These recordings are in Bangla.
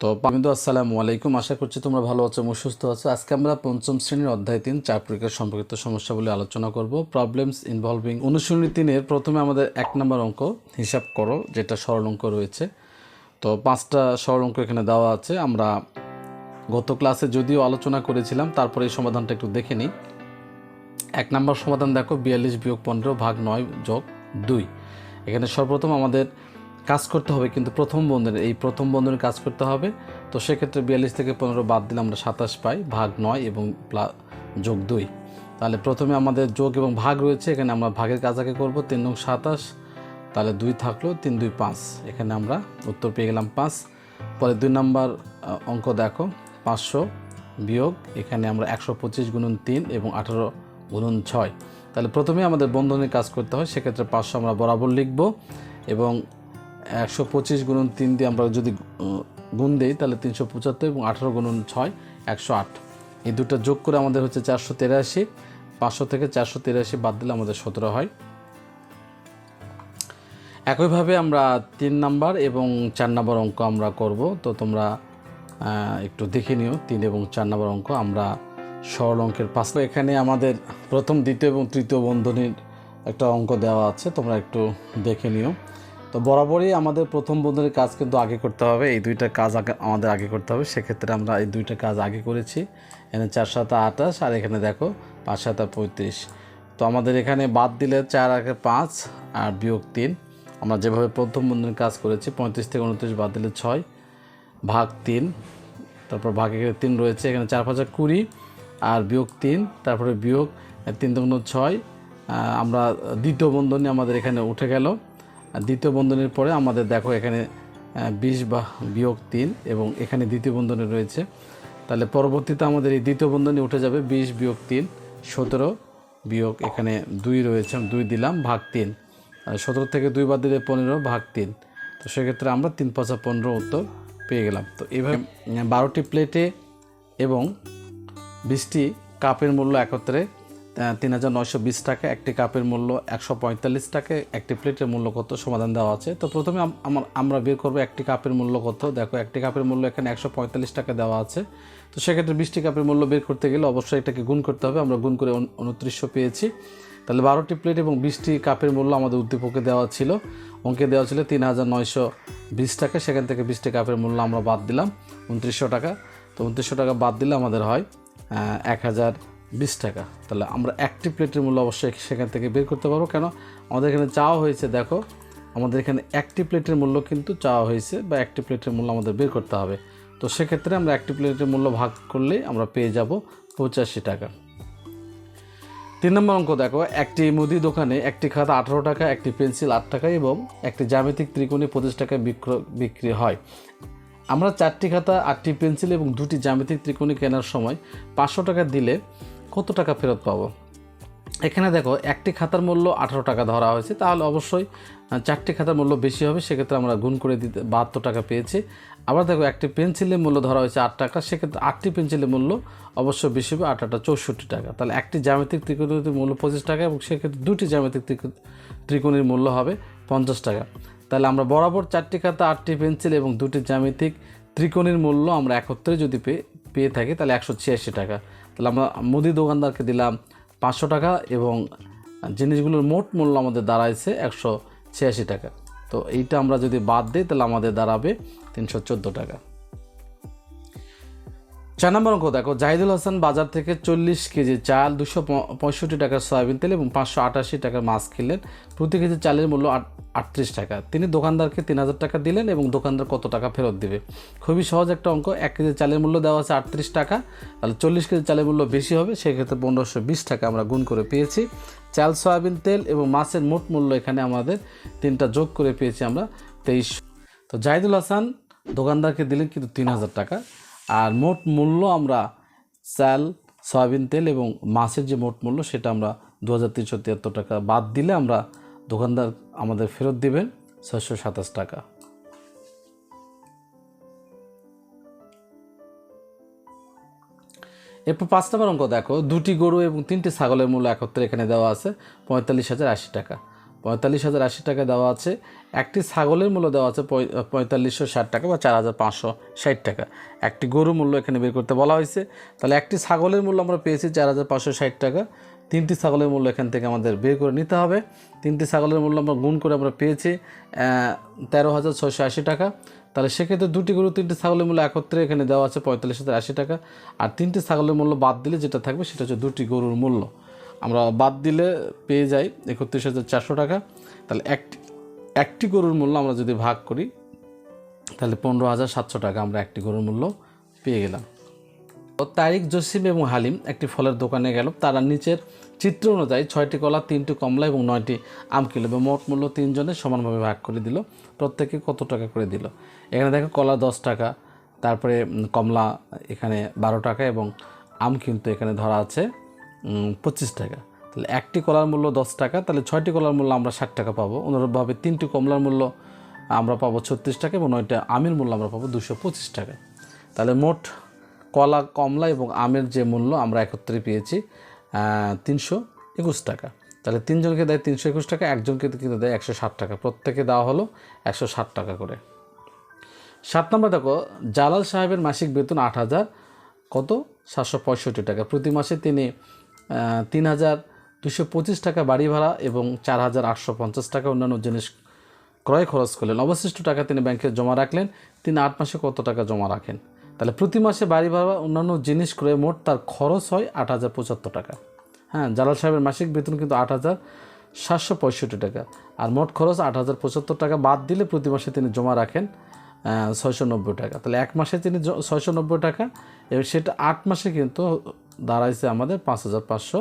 তো পামিদু আসসালামু আলাইকুম। আশা করছি তোমরা ভালো আছো এবং সুস্থ আছো। আজকে আমরা পঞ্চম শ্রেণির অধ্যায় তিন, চার পরীক্ষার সম্পর্কিত সমস্যাগুলি আলোচনা করব। প্রবলেমস ইনভলভিং অনুশীলনী তিনের প্রথমে আমাদের এক নম্বর অঙ্ক, হিসাব করো, যেটা সরল অঙ্ক রয়েছে। তো পাঁচটা সরল অঙ্ক এখানে দেওয়া আছে। আমরা গত ক্লাসে যদিও আলোচনা করেছিলাম, তারপরে এই সমাধানটা একটু দেখে নিই। এক নম্বর সমাধান দেখো, বিয়াল্লিশ বিয়োগ পনেরো ভাগ নয় যোগ দুই। এখানে সর্বপ্রথম আমাদের কাজ করতে হবে, কিন্তু প্রথম বন্ধনের, এই প্রথম বন্ধনের কাজ করতে হবে। তো সেক্ষেত্রে বিয়াল্লিশ থেকে পনেরো বাদ দিলে আমরা সাতাশ পাই, ভাগ নয় এবং যোগ দুই। তাহলে প্রথমে আমাদের যোগ এবং ভাগ রয়েছে, এখানে আমরা ভাগের কাজ আগে করব, তিন নং সাতাশ, তাহলে দুই থাকল, তিন দুই পাঁচ। এখানে আমরা উত্তর পেয়ে গেলাম পাঁচ। পরে দুই নাম্বার অঙ্ক দেখো, পাঁচশো বিয়োগ, এখানে আমরা একশো পঁচিশ গুণন তিন এবং আঠারো গুণন ছয়। তাহলে প্রথমে আমাদের বন্ধনের কাজ করতে হয়, সেক্ষেত্রে পাঁচশো আমরা বরাবর লিখব এবং একশো পঁচিশ গুণন তিন দিয়ে আমরা যদি গুণ দিই, তাহলে তিনশো পঁচাত্তর এবং আঠারো গুণন ছয়, একশো আট। এই দুটো যোগ করে আমাদের হচ্ছে চারশো তেরাশি। পাঁচশো থেকে চারশো তেরাশি বাদ দিলে আমাদের সতেরো হয়। একইভাবে আমরা তিন নাম্বার এবং চার নাম্বার অঙ্ক আমরা করব। তো তোমরা একটু দেখে নিও। তিন এবং চার নাম্বার অঙ্ক আমরা সরল অঙ্কের পাঁচ। এখানে আমাদের প্রথম, দ্বিতীয় এবং তৃতীয় বন্ধনীর একটা অঙ্ক দেওয়া আছে। তোমরা একটু দেখে নিও। তো বরাবরই আমাদের প্রথম বন্ধনীর কাজ কিন্তু আগে করতে হবে। এই দুইটা কাজ আগে, আমাদের আগে করতে হবে। সেক্ষেত্রে আমরা এই দুইটা কাজ আগে করেছি। এখানে চার সাত আঠাশ, আর এখানে দেখো পাঁচ সাত পঁয়ত্রিশ। তো আমাদের এখানে বাদ দিলে চার আগে পাঁচ আর বিয়োগ তিন। আমরা যেভাবে প্রথম বন্ধনের কাজ করেছি, পঁয়ত্রিশ থেকে উনত্রিশ বাদ দিলে ছয়, ভাগ তিন। তারপর ভাগ এখানে তিন রয়েছে, এখানে চার পাঁচা কুড়ি, আর বিয়োগ তিন, তারপরে বিয়োগ তিন দুগুণ ছয়। আমরা দ্বিতীয় বন্ধনী আমাদের এখানে উঠে গেল। দ্বিতীয় বন্ধনীর পরে আমাদের দেখো এখানে বিশ বা বিয়োগ তিন এবং এখানে দ্বিতীয় বন্ধনী রয়েছে। তাহলে পরবর্তীতে আমাদের এই দ্বিতীয় বন্ধনী উঠে যাবে বিশ বিয়োগ তিন সতেরো বিয়োগ এখানে দুই রয়েছে দুই দিলাম ভাগ তিন। সতেরো থেকে দুই বাদ দিলে পনেরো ভাগ তিন। তো সেক্ষেত্রে আমরা তিন পাঁচা পনেরো উত্তর পেয়ে গেলাম। তো এইভাবে উম, বারোটি প্লেটে এবং বিশটি কাপের মূল্য একত্রে তিন হাজার নয়শো বিশ টাকা, একটি কাপের মূল্য একশো পঁয়তাল্লিশ টাকা, একটি প্লেটের মূল্য কত সমাধান দেওয়া আছে? তো প্রথমে আমার, আমরা বের করব একটি কাপের মূল্য কত। দেখো, একটি কাপের মূল্য এখানে একশো পঁয়তাল্লিশ টাকা দেওয়া আছে। তো সেক্ষেত্রে বিশটি কাপের মূল্য বের করতে গেলে অবশ্যই এটাকে গুণ করতে হবে। আমরা গুণ করে উনত্রিশশো পেয়েছি। তাহলে বারোটি প্লেট এবং বিশটি কাপের মূল্য আমাদের উদ্দীপকে দেওয়া ছিল। অঙ্কে দেওয়া ছিল তিন হাজার নয়শো বিশ টাকা। সেখান থেকে বিশটি কাপের মূল্য আমরা বাদ দিলাম, উনত্রিশশো টাকা। তো উনত্রিশশো টাকা বাদ দিলে আমাদের হয় এক হাজার বিশ টাকা। তাহলে আমরা একটি প্লেটের মূল্য অবশ্যই সেখান থেকে বের করতে পারব। কেন? আমাদের এখানে চাওয়া হয়েছে, দেখো, আমাদের এখানে একটি প্লেটের মূল্য কিন্তু চাওয়া হয়েছে বা একটি প্লেটের মূল্য আমাদের বের করতে হবে। তো সেক্ষেত্রে আমরা একটি প্লেটের মূল্য ভাগ করলেই আমরা পেয়ে যাব পঁচাশি টাকা। তিন নম্বর অঙ্ক, দেখো, একটি মুদি দোকানে একটি খাতা আঠারো টাকা, একটি পেন্সিল আট টাকা এবং একটি জ্যামিতিক ত্রিকোণী পঁচিশ টাকায় বিক্র- বিক্রি হয়। আমরা চারটি খাতা, আটটি পেন্সিল এবং দুটি জ্যামিতিক ত্রিকোণী কেনার সময় পাঁচশো টাকা দিলে কত টাকা ফেরত পাবো? এখানে দেখো, একটি খাতার মূল্য আঠারো টাকা ধরা হয়েছে। তাহলে অবশ্যই চারটি খাতার মূল্য বেশি হবে, সেক্ষেত্রে আমরা গুণ করে দিতে, বাহাত্তর টাকা পেয়েছি। আবার দেখো, একটি পেন্সিলের মূল্য ধরা হয়েছে আট টাকা, সেক্ষেত্রে আটটি পেন্সিলের মূল্য অবশ্যই বেশি হবে, আট আটটা চৌষট্টি টাকা। তাহলে একটি জ্যামিতিক ত্রিকোণীর মূল্য পঁচিশ টাকা, এবং সেক্ষেত্রে দুটি জ্যামিতিক ত্রিকো- ত্রিকোণীর মূল্য হবে পঞ্চাশ টাকা। তাহলে আমরা বরাবর চারটি খাতা, আটটি পেন্সিল এবং দুটি জ্যামিতিক ত্রিকোণীর মূল্য আমরা একত্রে যদি পেয়ে পেয়ে থাকি, তাহলে একশো ছিয়াশি টাকা। তাহলে আমরা মুদি দোকানদারকে দিলাম পাঁচশো টাকা এবং জিনিসগুলোর মোট মূল্য আমাদের দাঁড়াইছে একশো ছিয়াশি টাকা। তো এইটা আমরা যদি বাদ দিই, তাহলে আমাদের দাঁড়াবে তিনশো চোদ্দ টাকা। চার নম্বর অঙ্ক, দেখো, জাহিদুল হাসান বাজার থেকে চল্লিশ কেজি চাল দুশো পঁয়ষট্টি টাকার সয়াবিন তেল এবং পাঁচশো আটাশি টাকার মাছ কিনলেন। প্রতি কেজি চালের মূল্য আট- আটত্রিশ টাকা। তিনি দোকানদারকে তিন হাজার টাকা দিলেন এবং দোকানদার কত টাকা ফেরত দিবে? খুবই সহজ একটা অঙ্ক। এক কেজি চালের মূল্য দেওয়া আছে আটত্রিশ টাকা। তাহলে চল্লিশ কেজি চালের মূল্য বেশি হবে, সেক্ষেত্রে পনেরোশো বিশ টাকা আমরা গুণ করে পেয়েছি। চাল, সয়াবিন, তেল এবং মাছের মোট মূল্য এখানে আমাদের তিনটা যোগ করে পেয়েছি আমরা তেইশ। তো জাহিদুল হাসান দোকানদারকে দিলেন কিন্তু তিন হাজার টাকা। আর মোট মূল্য আমরা চাল, সয়াবিন, তেল এবং মাছের যে মোট মূল্য সেটা আমরা দু হাজার তিনশো তিয়াত্তর টাকা বাদ দিলে আমরা দোকানদার আমাদের ফেরত দিবেন ছয়শো সাতাশ টাকা। এরপর পাঁচ নম্বর অঙ্ক দেখো, দুটি গরু এবং তিনটি ছাগলের মূল্য একত্রে এখানে দেওয়া আছে পঁয়তাল্লিশ হাজার আশি টাকা। পঁয়তাল্লিশ হাজার আশি টাকা দেওয়া আছে, একটি ছাগলের মূল্য দেওয়া আছে পঁয়তাল্লিশশো ষাট টাকা বা চার হাজার পাঁচশো ষাট টাকা। একটি গরু মূল্য এখানে বের করতে বলা হয়েছে। তাহলে একটি ছাগলের মূল্য আমরা পেয়েছি চার হাজার পাঁচশো ষাট টাকা তিনটি ছাগলের মূল্য এখান থেকে আমাদের বের করে নিতে হবে। তিনটি ছাগলের মূল্য আমরা গুণ করে আমরা পেয়েছি তেরো হাজার ছয়শো আশি টাকা। তাহলে সেক্ষেত্রে দুটি গরু, তিনটি ছাগলের মূল্য একত্রে এখানে দেওয়া আছে পঁয়তাল্লিশ হাজার আশি টাকা। আর তিনটি ছাগলের মূল্য বাদ দিলে যেটা থাকবে সেটা হচ্ছে দুটি গরুর মূল্য। আমরা বাদ দিলে পেয়ে যাই একত্রিশ হাজার চারশো টাকা। তাহলে একটি একটি গরুর মূল্য আমরা যদি ভাগ করি, তাহলে পনেরো হাজার সাতশো টাকা আমরা একটি গরুর মূল্য পেয়ে গেলাম। তারিক জসিম এবং হালিম একটি ফলের দোকানে গেল। তারা নিচের চিত্র অনুযায়ী ছয়টি কলা, তিনটি কমলা এবং নয়টি আম কিলো এবং মোট মূল্য তিনজনে সমানভাবে ভাগ করে দিল। প্রত্যেকে কত টাকা করে দিল? এখানে দেখো কলা দশ টাকা, তারপরে কমলা এখানে বারো টাকা এবং আম কিন্তু এখানে ধরা আছে পঁচিশ টাকা। তাহলে একটি কলার মূল্য দশ টাকা, তাহলে ছয়টি কলার মূল্য আমরা ষাট টাকা পাবো। অনুরূপভাবে তিনটি কমলার মূল্য আমরা পাবো ছত্রিশ টাকা এবং নয়টা আমের মূল্য আমরা পাবো দুশো পঁচিশ টাকা। তাহলে মোট কলা, কমলা এবং আমের যে মূল্য আমরা একত্রে পেয়েছি তিনশো একুশ টাকা। তাহলে তিনজনকে দেয় তিনশো একুশ টাকা, একজনকে কিন্তু দেয় একশো ষাট টাকা। প্রত্যেকে দেওয়া হলো একশো ষাট টাকা করে। সাত নম্বর দেখো, জালাল সাহেবের মাসিক বেতন আট হাজার, কত? সাতশো পঁয়ষট্টি টাকা। প্রতি মাসে তিনি তিন হাজার দুশো পঁচিশ টাকা বাড়ি ভাড়া এবং চার হাজার আটশো পঞ্চাশ টাকা অন্যান্য জিনিস ক্রয় খরচ করলেন। অবশিষ্ট টাকা তিনি ব্যাংকে জমা রাখলেন। তিনি আট মাসে কত টাকা জমা রাখেন? তাহলে প্রতি মাসে বাড়ি ভাড়া অন্যান্য জিনিস করে মোট তার খরচ হয় আট হাজার পঁচাত্তর টাকা। হ্যাঁ জালাল সাহেবের মাসিক বেতন কিন্তু আট হাজার সাতশো পঁয়ষট্টি টাকা। আর মোট খরচ আট হাজার পঁচাত্তর টাকা বাদ দিলে প্রতি মাসে তিনি জমা রাখেন ছয়শো নব্বই টাকা। তাহলে এক মাসে তিনি ছয়শো নব্বই টাকা এবং সেটা আট মাসে কিন্তু দাঁড়াইছে আমাদের পাঁচ হাজার পাঁচশো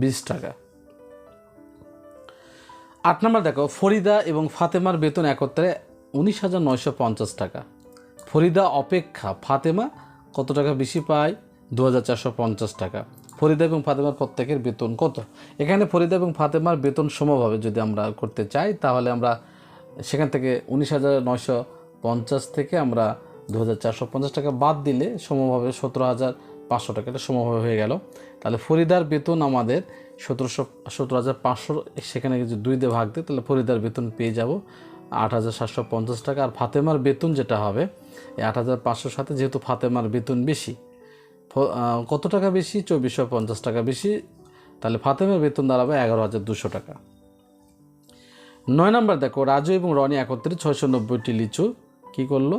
বিশ টাকা। আট নম্বর দেখো, ফরিদা এবং ফাতেমার বেতন একত্রে উনিশ হাজার নয়শো পঞ্চাশ টাকা। ফরিদা অপেক্ষা ফাতেমা কত টাকা বেশি পায়? দু হাজার চারশো পঞ্চাশ টাকা। ফরিদা এবং ফাতেমার প্রত্যেকের বেতন কত? এখানে ফরিদা এবং ফাতেমার বেতন সমভাবে যদি আমরা করতে চাই, তাহলে আমরা সেখান থেকে উনিশ হাজার নয়শো পঞ্চাশ থেকে আমরা দু হাজার চারশো পঞ্চাশ টাকা বাদ দিলে সমভাবে সতেরো হাজার পাঁচশো টাকা এটা সমভাবে হয়ে গেল। তাহলে ফরিদার বেতন আমাদের সতেরোশো, সতেরো হাজার পাঁচশো, সেখানে যদি দুই দিয়ে ভাগ দিই, তাহলে ফরিদার বেতন পেয়ে যাব আট হাজার সাতশো পঞ্চাশ টাকা। আর ফাতেমার বেতন যেটা হবে, এই আট হাজার পাঁচশোর সাথে যেহেতু ফাতেমার বেতন বেশি কত টাকা বেশি? চব্বিশশো পঞ্চাশ টাকা বেশি। তাহলে ফাতেমার বেতন দাঁড়াবে এগারো হাজার দুশো টাকা। নয় নম্বর দেখো, রাজু এবং রনি একত্রে ছয়শো নব্বইটি লিচু। কী করল?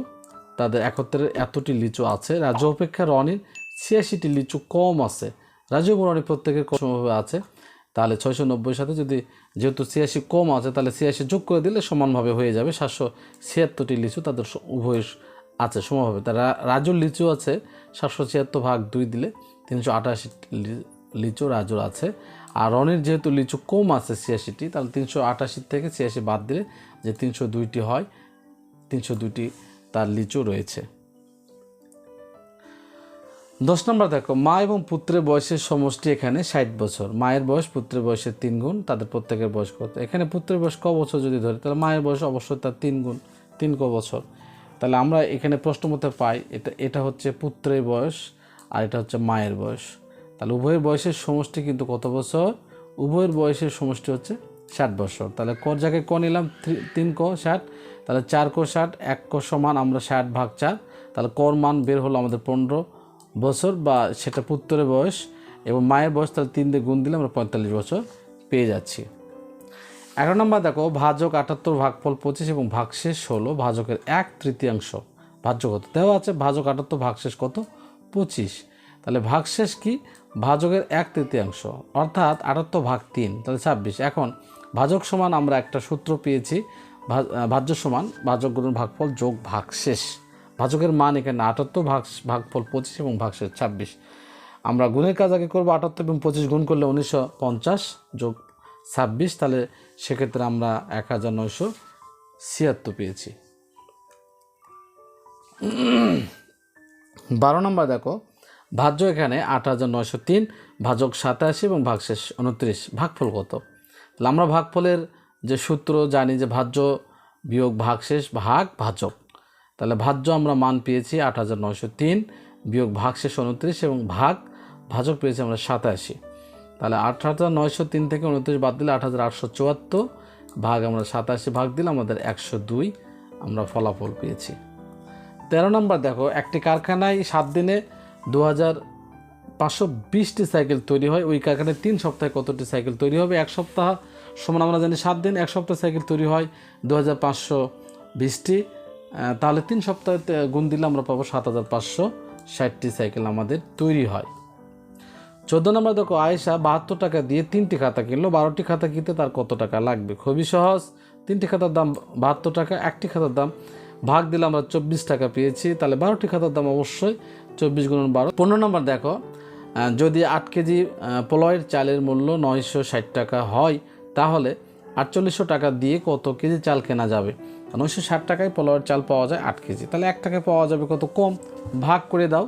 তাদের একত্রে এতটি লিচু আছে। রাজু অপেক্ষা রনির ছিয়াশিটি লিচু কম আছে। রাজু এবং রনি প্রত্যেকের কমভাবে আছে। তাহলে ছয়শো নব্বইয়ের সাথে যদি যেহেতু ছিয়াশি কম আছে, তাহলে ছিয়াশি যোগ করে দিলে সমানভাবে হয়ে যাবে সাতশো ছিয়াত্তরটি লিচু, তাদের উভয়ের আছে সমানভাবে। তারা রাজুর লিচু আছে, সাতশো ছিয়াত্তর ভাগ দুই দিলে তিনশো আটাশি লিচু রাজুর আছে। আর রনির যেহেতু লিচু কম আছে ছিয়াশিটি, তাহলে তিনশো আটাশি থেকে ছিয়াশি বাদ দিলে যে তিনশো দুইটি হয়, তিনশো দুইটি তার লিচু রয়েছে। দশ নম্বর দেখো, মা এবং পুত্রের বয়সের সমষ্টি এখানে ষাট বছর। মায়ের বয়স পুত্রের বয়সের তিন গুণ, তাদের প্রত্যেকের বয়স কত? এখানে পুত্রের বয়স ক বছর যদি ধরে, তাহলে মায়ের বয়স অবশ্যই তার তিন গুণ, তিন ক বছর। তাহলে আমরা এখানে প্রশ্ন মতে পাই, এটা এটা হচ্ছে পুত্রের বয়স আর এটা হচ্ছে মায়ের বয়স। তাহলে উভয়ের বয়সের সমষ্টি কিন্তু কত বছর? উভয়ের বয়সের সমষ্টি হচ্ছে ষাট বছর। তাহলে কর জায়গায় ক নিলাম তিন ক ষাট, তাহলে চার ক ষাট, এক ক সমান আমরা ষাট ভাগ চার। তাহলে কর মান বের হলো আমাদের পনেরো বছর বা সেটা পুত্রের বয়স এবং মায়ের বয়স তাহলে তিন দিয়ে গুণ দিলে আমরা পঁয়তাল্লিশ বছর পেয়ে যাচ্ছি। এগারো নম্বর দেখো, ভাজক আটাত্তর ভাগফল পঁচিশ এবং ভাগশেষ ষোলো, ভাজকের এক তৃতীয়াংশ। ভাজ্য কত? দেওয়া আছে ভাজক আটাত্তর, ভাগশেষ কত? পঁচিশ। তাহলে ভাগশেষ কি? ভাজকের এক তৃতীয়াংশ। অর্থাৎ আটাত্তর ভাগ তিন, তাহলে ছাব্বিশ। এখন ভাজক সমান আমরা একটা সূত্র পেয়েছি ভাজ্য সমান, ভাজক গুণের ভাগফল যোগ ভাগশেষ। ভাজকের মান এখানে আটাত্তর ভাগ, ভাগফল পঁচিশ এবং ভাগশেষ ছাব্বিশ। আমরা গুণের কাজ আগে করব আটাত্তর এবং পঁচিশ গুণ করলে উনিশশো পঞ্চাশ যোগ ছাব্বিশ, তাহলে সেক্ষেত্রে আমরা এক হাজার নয়শো ছিয়াত্তর পেয়েছি। বারো নম্বর দেখো, ভাজ্য এখানে আট হাজার নয়শো তিন ভাজক সাতাশি এবং ভাগশেষ উনত্রিশ, ভাগফল কত? তাহলে আমরা ভাগফলের যে সূত্র জানি যে ভাজ্য বিয়োগ ভাগশেষ ভাগ ভাজক। তাহলে ভাজ্য আমরা মান পেয়েছি আট হাজার নয়শো তিন, বিয়োগ ভাগশেষ উনত্রিশ এবং ভাগ ভাজক পেয়েছি আমরা সাতাশি। তাহলে আট হাজার নয়শো তিন থেকে উনত্রিশ বাদ দিলে আট হাজার আটশো চুয়াত্তর, ভাগ আমরা সাতাশি ভাগ দিলে আমাদের একশো দুই আমরা ফলাফল পেয়েছি। তেরো নম্বর দেখো, একটি কারখানায় সাত দিনে দু হাজার পাঁচশো বিশটি সাইকেল তৈরি হয়। ওই কারখানায় তিন সপ্তাহে কতটি সাইকেল তৈরি হবে? এক সপ্তাহ সমান আমরা জানি সাত দিন, এক সপ্তাহ সাইকেল তৈরি হয় দু হাজার পাঁচশো বিশটি। তাহলে তিন সপ্তাহে গুণ দিলে আমরা পাবো সাত হাজার পাঁচশো। ষাটটি সাইকেল আমাদের তৈরি হয়। চোদ্দ নম্বর দেখো, আয়েশা বাহাত্তর টাকা দিয়ে তিনটি খাতা কিনলো। বারোটি খাতা কিনতে তার কত টাকা লাগবে? খুবই সহজ। তিনটি খাতার দাম বাহাত্তর টাকা, একটি খাতার দাম ভাগ দিলে আমরা চব্বিশ টাকা পেয়েছি। তাহলে বারোটি খাতার দাম অবশ্যই চব্বিশ গুণ বারো। পনেরো নম্বর দেখো যদি আট কেজি পোলয়ের চালের মূল্য নয়শো ষাট টাকা হয়, তাহলে আটচল্লিশশো টাকা দিয়ে কত কেজি চাল কেনা যাবে? নয়শো ষাট টাকায় পোলয়ের চাল পাওয়া যায় আট কেজি। তাহলে এক টাকায় পাওয়া যাবে কত কম? ভাগ করে দাও।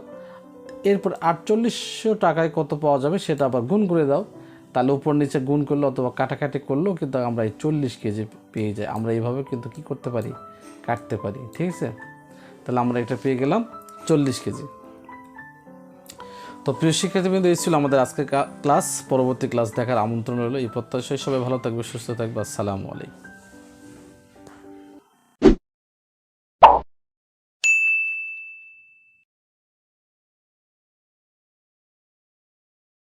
এরপর আটচল্লিশশো টাকায় কত পাওয়া যাবে সেটা আবার গুণ করে দাও। তাহলে উপর নিচে গুণ করলে অথবা কাটাকাটি করলেও কিন্তু আমরা এই চল্লিশ কেজি পেয়ে যাই। আমরা এইভাবে কিন্তু কি করতে পারি? কাটতে পারি। ঠিক আছে? তাহলে আমরা এটা পেয়ে গেলাম চল্লিশ কেজি। তো প্রিয় শিক্ষার্থীবৃন্দ, এই ছিল আমাদের আজকের ক্লাস। পরবর্তী ক্লাস দেখার আমন্ত্রণ রইল। এই প্রত্যাশায় সবাই ভালো থাকবে, সুস্থ থাকবে। আসসালামু আলাইকুম।